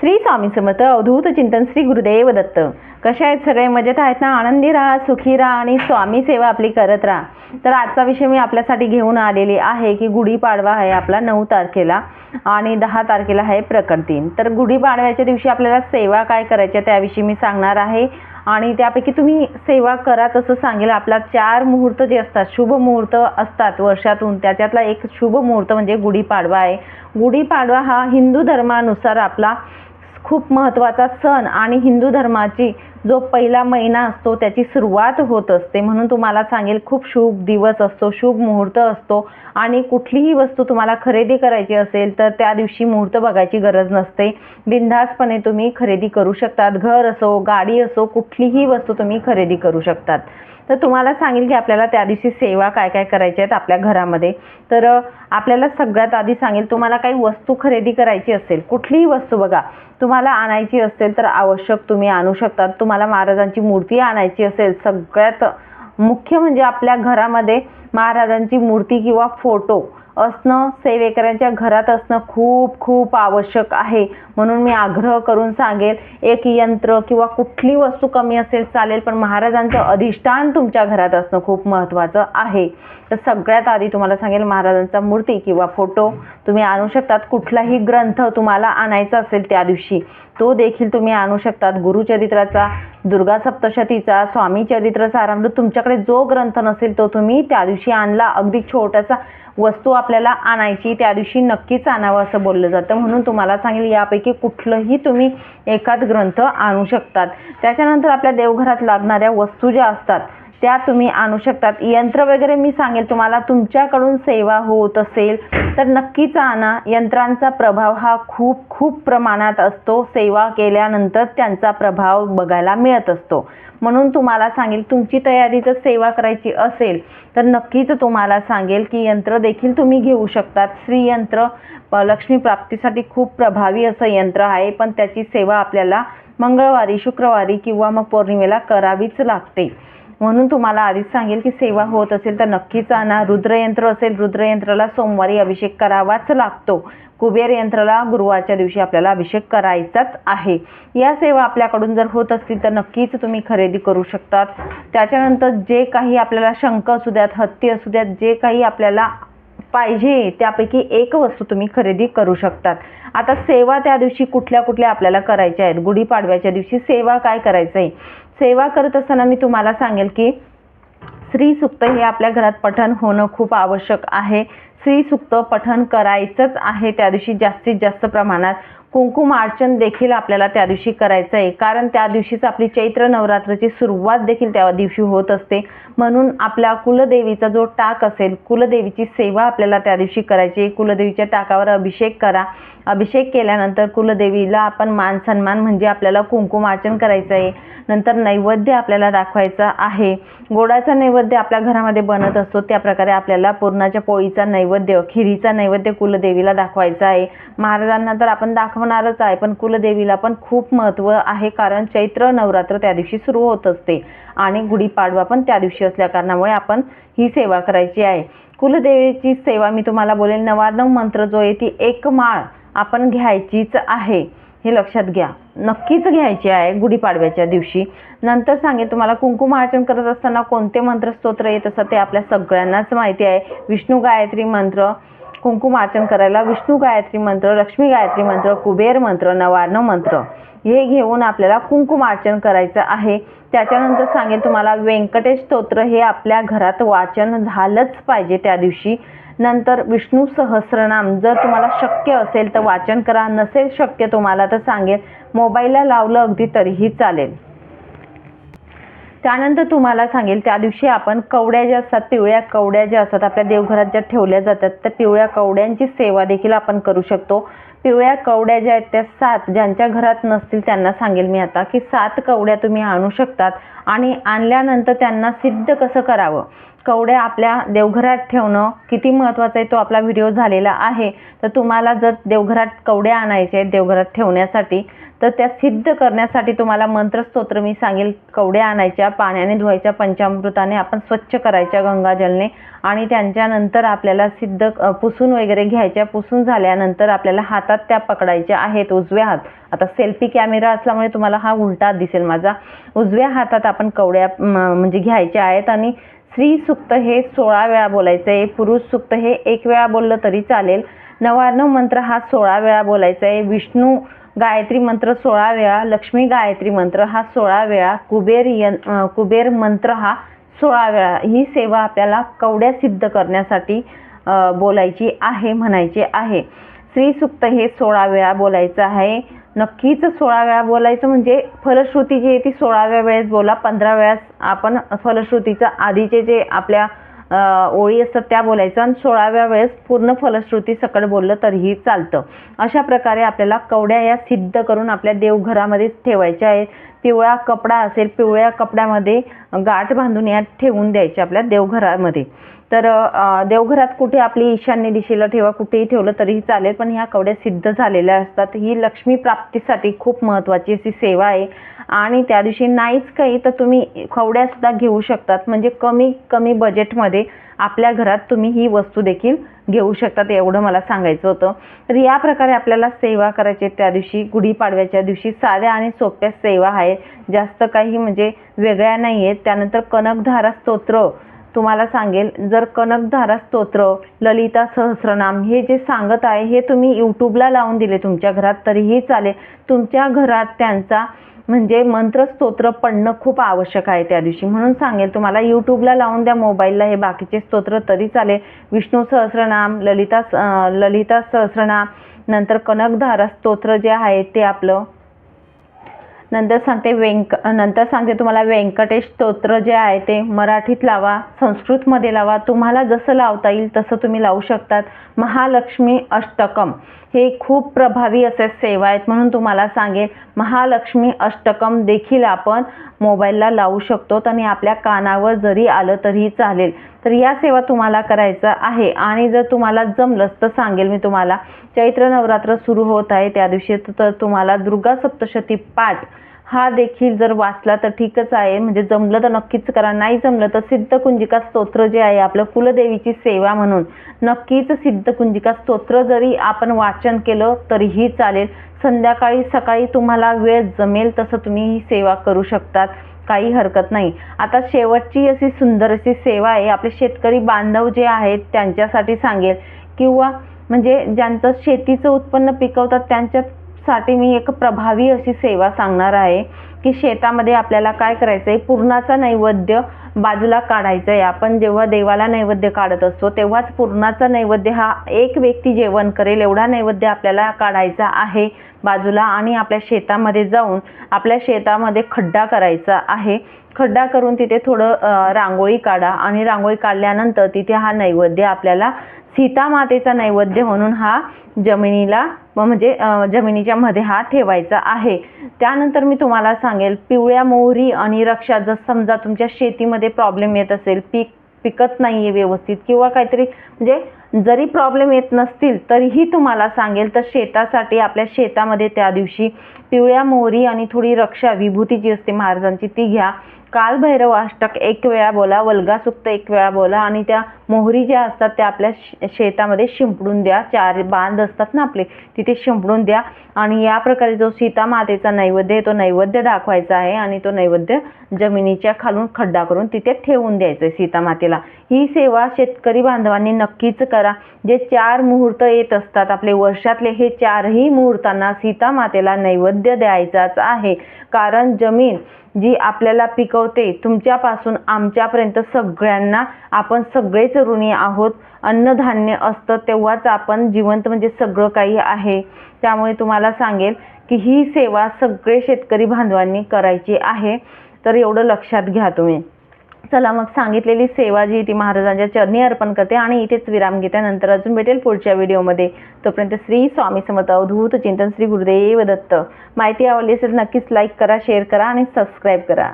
श्री स्वामी समर्थ अवधूत चिंतन श्री गुरुदेव दत्त. कसे आहेत सगळे? मजेत आहेत ना? आनंदी राहा सुखी राहा आणि स्वामी सेवा आपली करत राहा. तर आजचा विषय मी आपल्यासाठी घेऊन आलेली आहे की गुढीपाडवा आहे आपला नऊ तारखेला आणि दहा तारखेला आहे प्रकट दिन. तर गुढीपाडव्याच्या दिवशी आपल्याला सेवा काय करायच्या त्याविषयी मी सांगणार आहे. आणि त्यापैकी तुम्ही सेवा करा तसं सांगेल. आपला चार मुहूर्त जे असतात शुभ मुहूर्त असतात वर्षातून. त्याच्यातला एक शुभ मुहूर्त म्हणजे गुढीपाडवा आहे. गुढीपाडवा हा हिंदू धर्मानुसार आपला खूप महत्त्वाचा सण आणि हिंदू धर्माची जो पहिला महिना असतो त्याची सुरुवात होत असते. म्हणून तुम्हाला सांगेल खूप शुभ दिवस असतो शुभ मुहूर्त असतो. आणि कुठलीही वस्तू तुम्हाला खरेदी करायची असेल तर त्या दिवशी मुहूर्त बघायची गरज नसते. बिनधास्तपणे तुम्ही खरेदी करू शकतात. घर असो गाडी असो कुठलीही वस्तू तुम्ही खरेदी करू शकतात. तर तुम्हाला सांगेल की आपल्याला त्या दिवशी सेवा काय काय करायच्या आहेत आपल्या घरामध्ये. तर आपल्याला सगळ्यात आधी सांगेल तुम्हाला काही वस्तू खरेदी करायची असेल कुठलीही वस्तू बघा तुम्हाला आणायची असेल तर आवश्यक तुम्ही आणू शकतात. तुम्हाला महाराजांची मूर्ती आणायची असेल सगळ्यात मुख्य म्हणजे आपल्या घरामध्ये महाराजांची मूर्ती किंवा फोटो. असणं सेवेकऱ्यांच्या घरात असणं खूप खूप आवश्यक आहे. म्हणून मी आग्रह करून सांगेल एक यंत्र किंवा कुठली वस्तू कमी असेल चालेल पण महाराजांचं अधिष्ठान तुमच्या घरात असणं खूप महत्त्वाचं आहे. तर सगळ्यात आधी तुम्हाला सांगेल महाराजांचा मूर्ती किंवा फोटो तुम्ही आणू शकतात. कुठलाही ग्रंथ तुम्हाला आणायचा असेल त्या दिवशी तो देखील तुम्ही आणू शकतात. गुरुचरित्राचा दुर्गा सप्तशतीचा स्वामी चरित्र सारामृत तुमच्याकडे जो ग्रंथ नसेल तो तुम्ही त्या दिवशी आणला. अगदी छोटासा वस्तू आपल्याला आणायची त्या दिवशी नक्कीच आणावं असं बोललं जातं. म्हणून तुम्हाला सांगेल यापैकी कुठलंही तुम्ही एकाच ग्रंथ आणू शकतात. त्याच्यानंतर आपल्या देवघरात लागणाऱ्या वस्तू ज्या असतात त्या तुम्ही आणू शकतात. यंत्र वगैरे मी सांगेल तुम्हाला. तुमच्याकडून सेवा होत असेल तर नक्कीच आणा. यंत्रांचा प्रभाव हा खूप खूप प्रमाणात असतो. सेवा केल्यानंतर त्यांचा प्रभाव बघायला मिळत असतो. म्हणून तुम्हाला सांगेल तुमची तयारी जर सेवा करायची असेल तर नक्कीच तुम्हाला सांगेल की यंत्र देखील तुम्ही घेऊ शकतात. श्रीयंत्र लक्ष्मी प्राप्तीसाठी खूप प्रभावी असं यंत्र आहे पण त्याची सेवा आपल्याला मंगळवारी शुक्रवारी किंवा मग पौर्णिमेला करावीच लागते. म्हणून तुम्हाला आधीच सांगेल की सेवा होत असेल तर नक्कीच आणा. रुद्रयंत्र असेल रुद्रयंत्राला सोमवारी अभिषेक करावाच लागतो. कुबेर यंत्राला गुरुवारच्या दिवशी आपल्याला अभिषेक करायचाच आहे. या सेवा आपल्याकडून जर होत असतील तर नक्कीच तुम्ही खरेदी करू शकतात. त्याच्यानंतर जे काही आपल्याला शंख असू द्यात हत्ती असू द्यात जे काही आपल्याला पाहिजे त्यापैकी एक वस्तू तुम्ही खरेदी करू शकतात. आता सेवा त्या दिवशी कुठल्या कुठल्या आपल्याला करायच्या आहेत? गुढीपाडव्याच्या दिवशी सेवा काय करायचं आहे सेवा करत असताना मी तुम्हाला सांगेल की श्री सुक्त हे आपल्या घरात पठण होणं खूप आवश्यक आहे. श्री सुक्त पठण करायचंच आहे. त्या दिवशी जास्तीत जास्त प्रमाणात कुंकुमार्चन देखील आपल्याला त्या दिवशी करायचं आहे. कारण त्या दिवशीच आपली चैत्र नवरात्राची सुरुवात देखील त्या दिवशी होत असते. म्हणून आपल्या कुलदेवीचा जो टाक असेल कुलदेवीची सेवा आपल्याला त्या दिवशी करायची आहे. कुलदेवीच्या टाकावर अभिषेक करा. अभिषेक केल्यानंतर कुलदेवीला आपण मान सन्मान म्हणजे आपल्याला कुंकुमार्चन करायचं आहे. नंतर नैवेद्य आपल्याला दाखवायचा आहे. गोडाचा नैवेद्य आपल्या घरामध्ये बनत असतो. त्या प्रकारे आपल्याला पूर्णाच्या पोळीचा नैवेद्य खिरीचा नैवेद्य कुलदेवीला दाखवायचा आहे. महाराजांना तर आपण होणारच आहे. पण कुलदेवीला पण खूप महत्त्व आहे कारण चैत्र नवरात्र त्या दिवशी सुरू होत असते. आणि गुढीपाडवा पण त्या दिवशी असल्या कारणामुळे आपण ही सेवा करायची आहे. कुलदेवीची सेवा मी तुम्हाला बोलेल नवार्णव मंत्र जो आहे ती एक माळ आपण घ्यायचीच आहे. हे लक्षात घ्या. नक्कीच घ्यायची आहे गुढीपाडव्याच्या दिवशी. नंतर सांगेल तुम्हाला कुंकुमार्चन करत असताना कोणते मंत्र स्तोत्र येत असतात ते आपल्या सगळ्यांनाच माहिती आहे. विष्णू गायत्री मंत्र कुंकुमार्चन करायला विष्णू गायत्री मंत्र लक्ष्मी गायत्री मंत्र कुबेर मंत्र नवार्ण मंत्र हे घेऊन आपल्याला कुंकुमार्चन करायचं आहे. त्याच्यानंतर सांगेल तुम्हाला व्यंकटेश स्तोत्र हे आपल्या घरात वाचन झालंच पाहिजे त्या दिवशी. नंतर विष्णू सहस्रनाम जर तुम्हाला शक्य असेल तर वाचन करा नसेल शक्य तुम्हाला तर सांगेल मोबाईलला लावलं अगदी तरीही चालेल. त्यानंतर तुम्हाला सांगेल त्या दिवशी आपण कवड्या ज्या असतात पिवळ्या कवड्या ज्या असतात आपल्या देवघरात ज्या ठेवल्या जातात त्या पिवळ्या कवड्यांची सेवा देखील आपण करू शकतो. पिवळ्या कवड्या ज्या आहेत त्या सात ज्यांच्या घरात नसतील त्यांना सांगेल मी आता की सात कवड्या तुम्ही आणू शकतात. आणि आणल्यानंतर त्यांना सिद्ध कसं करावं? कवड्या आपल्या देवघरात ठेवणं किती महत्त्वाचं आहे? तो आपला व्हिडिओ झालेला आहे. तर तुम्हाला जर देवघरात कवड्या आणायचे आहेत देवघरात ठेवण्यासाठी तर त्या सिद्ध करण्यासाठी तुम्हाला मंत्रस्तोत्र मी सांगेल. कवड्या आणायच्या पाण्याने धुवायच्या पंचामृताने आपण स्वच्छ करायच्या गंगाजलने आणि त्यांच्यानंतर आपल्याला सिद्ध पुसून वगैरे घ्यायच्या. पुसून झाल्यानंतर आपल्याला हातात त्या पकडायच्या आहेत उजव्या हात. आता सेल्फी कॅमेरा असल्यामुळे तुम्हाला हा उलटा दिसेल माझा. उजव्या हातात आपण कवड्या म्हणजे घ्यायच्या आहेत आणि स्त्री सुक्त हे सोळा वेळा बोलायचं आहे पुरुष सुक्त हे एक वेळा बोललं तरी चालेल. नवार्णव मंत्र हा सोळा वेळा बोलायचा आहे विष्णू गायत्री मंत्र सोळा वेळा लक्ष्मी गायत्री मंत्र हा सोळा वेळा कुबेर यन कुबेर मंत्र हा सोळा वेळा. ही सेवा आपल्याला कवड्या सिद्ध करण्यासाठी बोलायची आहे म्हणायची आहे. श्रीसुक्त हे सोळा वेळा बोलायचं आहे. नक्कीच सोळा वेळा बोलायचं म्हणजे फलश्रुती जी आहे ती सोळाव्या वेळेस बोला पंधरा वेळास आपण फलश्रुतीचं आधीचे जे आपल्या ओळी असतात त्या बोलायचं आणि सोळाव्या वेळेस पूर्ण फलश्रुती सकट बोललं तरीही चालतं. अशा प्रकारे आपल्याला कवड्या या सिद्ध करून आपल्या देवघरामध्ये ठेवायच्या आहेत. पिवळा कपडा असेल पिवळ्या कपड्यामध्ये गाठ बांधून या ठेवून द्यायच्या आपल्या देवघरामध्ये. तर देवघरात कुठे आपली ईशान्य दिशेला ठेवा कुठेही ठेवलं तरीही चालेल पण ह्या कवड्या सिद्ध झालेल्या असतात. ही लक्ष्मी प्राप्तीसाठी खूप महत्त्वाची अशी सेवा आहे. आणि त्या दिवशी नाहीच काही तर तुम्ही कवड्या सुद्धा घेऊ शकतात. म्हणजे कमी कमी बजेटमध्ये आपल्या घरात तुम्ही ही वस्तू देखील घेऊ शकतात एवढं मला सांगायचं होतं. तर या प्रकारे आपल्याला सेवा करायची आहे त्या दिवशी गुढीपाडव्याच्या दिवशी. साध्या आणि सोप्या सेवा आहेत जास्त काही म्हणजे वेगळ्या नाही आहेत त्यानंतर कनकधारा स्तोत्र तुम्हाला सांगेल जर कनकधारा स्तोत्र ललिता सहस्रनाम हे जे सांगत आहे हे तुम्ही यूट्यूबला लावून दिले तुमच्या घरात तरीही चालेल. तुमच्या घरात त्यांचा म्हणजे मंत्रस्तोत्र पडणं खूप आवश्यक आहे त्या दिवशी. म्हणून सांगेल तुम्हाला यूट्यूबला लावून द्या मोबाईलला हे बाकीचे स्तोत्र तरी चालेल. विष्णू सहस्रनाम ललिता स- ललिता सहस्रनाम नंतर कनकधारा स्तोत्र जे आहे ते आपलं नंतर सांगते व्यंक नंतर सांगते तुम्हाला व्यंकटेश स्तोत्र जे आहे ते मराठीत लावा संस्कृतमध्ये लावा. तुम्हाला जसं लावता येईल तसं तुम्ही लावू शकतात. महालक्ष्मी अष्टकम. हे खूप प्रभावी असे सेवा आहेत म्हणून तुम्हाला सांगेल महालक्ष्मी अष्टकम देखील आपण मोबाईलला लावू शकतो आणि आपल्या कानावर जरी आलं तरीही चालेल. तर या सेवा तुम्हाला करायचं आहे. आणि जर तुम्हाला जमलंच तर सांगेल मी तुम्हाला. चैत्र नवरात्र सुरू होत आहे. त्या दिवशी तर तुम्हाला दुर्गा सप्तशती पाठ हा देखील जर वाचला तर ठीकच आहे. म्हणजे जमलं तर नक्कीच करा. नाही जमलं तर सिद्धकुंजिका स्तोत्र जे आहे आपलं कुलदेवीची सेवा म्हणून नक्कीच सिद्धकुंजिका स्तोत्र जरी आपण वाचन केलं तरीही चालेल. संध्याकाळी सकाळी तुम्हाला वेळ जमेल तसं तुम्ही ही सेवा करू शकतात. काही हरकत नाही. आता शेवटची अशी सुंदर अशी सेवा आहे. आपले शेतकरी बांधव जे आहेत त्यांच्यासाठी सांगेल. किंवा म्हणजे ज्यांचं शेतीचं उत्पन्न पिकवतात त्यांच्यासाठी मी एक प्रभावी अशी सेवा सांगणार आहे की शेतामध्ये आपल्याला काय करायचं आहे पूर्णाचा नैवेद्य बाजूला काढायचं आहे आपण जेव्हा देवाला नैवेद्य काढत असतो तेव्हाच पूर्णाचा नैवेद्य हा एक व्यक्ती जेवण करेल. एवढा नैवेद्य आपल्याला काढायचा आहे बाजूला आणि आपल्या शेतामध्ये जाऊन आपल्या शेतामध्ये खड्डा करायचा आहे. खड्डा करून तिथे थोडं रांगोळी काढा आणि रांगोळी काढल्यानंतर तिथे हा नैवेद्य आपल्याला सीता मातेचा नैवेद्य म्हणून हा जमिनीला व म्हणजे जमिनीच्या मध्ये हा ठेवायचा आहे. त्यानंतर मी तुम्हाला सांगेल पिवळ्या मोहरी आणि रक्षा जर समजा तुमच्या शेतीमध्ये प्रॉब्लेम येत असेल पीक पिकत नाही आहे व्यवस्थित किंवा काहीतरी म्हणजे जरी प्रॉब्लेम येत नसतील तरीही तुम्हाला सांगेल तर शेतासाठी आपल्या शेतामध्ये त्या दिवशी पिवळ्या मोहरी आणि थोडी रक्षा विभूती जी असते महाराजांची ती घ्या. कालभैरव अष्टक एक वेळा बोला वल्गासुक्त एक वेळा बोला आणि त्या मोहरी ज्या असतात त्या आपल्या शे- शेतामध्ये शिंपडून द्या. चार बांध असतात ना आपले तिथे शिंपडून द्या. आणि या प्रकारे जो सीता मातेचा नैवेद्य आहे तो नैवेद्य दाखवायचा आहे आणि तो नैवेद्य जमिनीच्या खालून खड्डा करून तिथे ठेवून द्यायचं आहे सीता मातेला. ही सेवा शेतकरी बांधवांनी नक्कीच करा. जे चार मुहूर्त येत असतात आपले वर्षातले हे चारही मुहूर्तांना सीता मातेला नैवेद्य द्यायचाच आहे. कारण जमीन जी आपल्याला पिकवते तुमच्यापासून आमच्यापर्यंत सगळ्यांना आपण सगळेच ऋणी आहोत. अन्नधान्य असतं तेव्हाच आपण जिवंत म्हणजे सगळं काही आहे. त्यामुळे तुम्हाला सांगेल की ही सेवा सगळे शेतकरी बांधवांनी करायची आहे. तर एवढं लक्षात घ्या तुम्ही. चला मग सांगितलेली सेवा जी ती महाराजांच्या चरणी अर्पण करते आणि इथेच विराम घेते. नंतर अजून भेटेल पुढच्या व्हिडिओमध्ये. तोपर्यंत श्री स्वामी समर्थ अवधूत चिंतन श्री गुरुदेव दत्त. माहिती आवडली असेल नक्कीच लाईक करा शेअर करा आणि सबस्क्राईब करा.